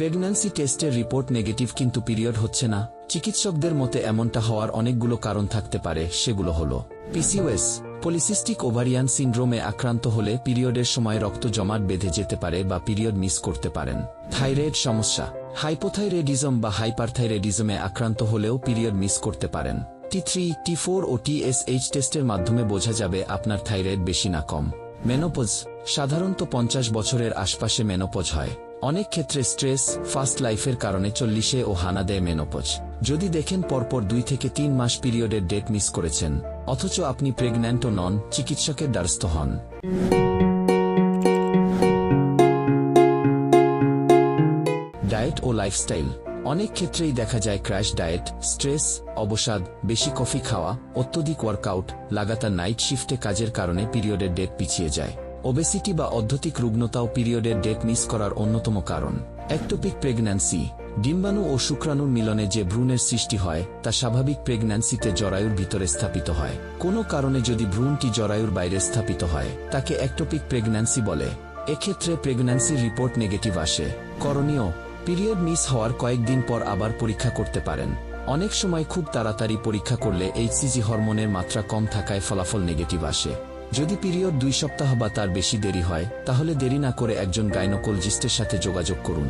Pregnancy টেস্টের report negative কিন্তু period হচ্ছে না। চিকিৎসকদের মতে এমনটা হওয়ার অনেকগুলো কারণ থাকতে পারে, সেগুলো হল পিসিওএস পলিসিস্টিক ওভারিয়ান সিন্ড্রোমে আক্রান্ত হলে পিরিয়ডের সময় রক্ত জমাট বেঁধে যেতে পারে বা পিরিয়ড মিস করতে পারেন। থাইরয়েড সমস্যা হাইপোথাইরেডিজম বা হাইপারথাইরেডিজমে আক্রান্ত হলেও পিরিয়ড মিস করতে পারেন। টি থ্রি টি ফোর ও টিএসএইচ টেস্টের মাধ্যমে বোঝা যাবে আপনার থাইরয়েড বেশি না কম। মেনোপজ সাধারণত পঞ্চাশ বছরের আশপাশে মেনোপজ হয়। অনেক ক্ষেত্রে স্ট্রেস ফাস্ট লাইফের কারণে চল্লিশে ও হানা দেয় মেনোপজ। যদি দেখেন পরপর দুই থেকে তিন মাস পিরিয়ডের ডেট মিস করেছেন, অথচ আপনি প্রেগন্যান্টও নন, চিকিৎসকের দ্বারস্থ হন। ডায়েট ও লাইফস্টাইল। অনেক ক্ষেত্রেই দেখা যায় ক্র্যাশ ডায়েট, স্ট্রেস, অবসাদ, বেশি কফি খাওয়া, অত্যধিক ওয়ার্কআউট, লাগাতার নাইট শিফটে কাজের কারণে পিরিয়ডের ডেট পিছিয়ে যায়। ওবেসিটি বা অধ্যতিক রুগ্নতাও পিরিয়ডের ডেট মিস করার অন্যতম কারণ। একটোপিক প্রেগন্যান্সি ডিম্বাণু ও শুক্রাণুর মিলনে যে ভ্রূণের সৃষ্টি হয়, তা স্বাভাবিক প্রেগন্যান্সিতে জরায়ুর ভিতরে স্থাপিত হয়। কোনো কারণে যদি ভ্রূণটি জরায়ুর বাইরে স্থাপিত হয়, তাকে একটোপিক প্রেগন্যান্সি বলে। এক্ষেত্রে প্রেগন্যান্সির রিপোর্ট নেগেটিভ আসে। করণীয়, পিরিয়ড মিস হওয়ার কয়েকদিন পর আবার পরীক্ষা করতে পারেন। অনেক সময় খুব তাড়াতাড়ি পরীক্ষা করলে এইচসিজি হরমোনের মাত্রা কম থাকায় ফলাফল নেগেটিভ আসে। যদি পিরিয়ড দুই সপ্তাহ বা তার বেশি দেরি হয়, তাহলে দেরি না করে একজন গাইনোকোলজিস্টের সাথে যোগাযোগ করুন।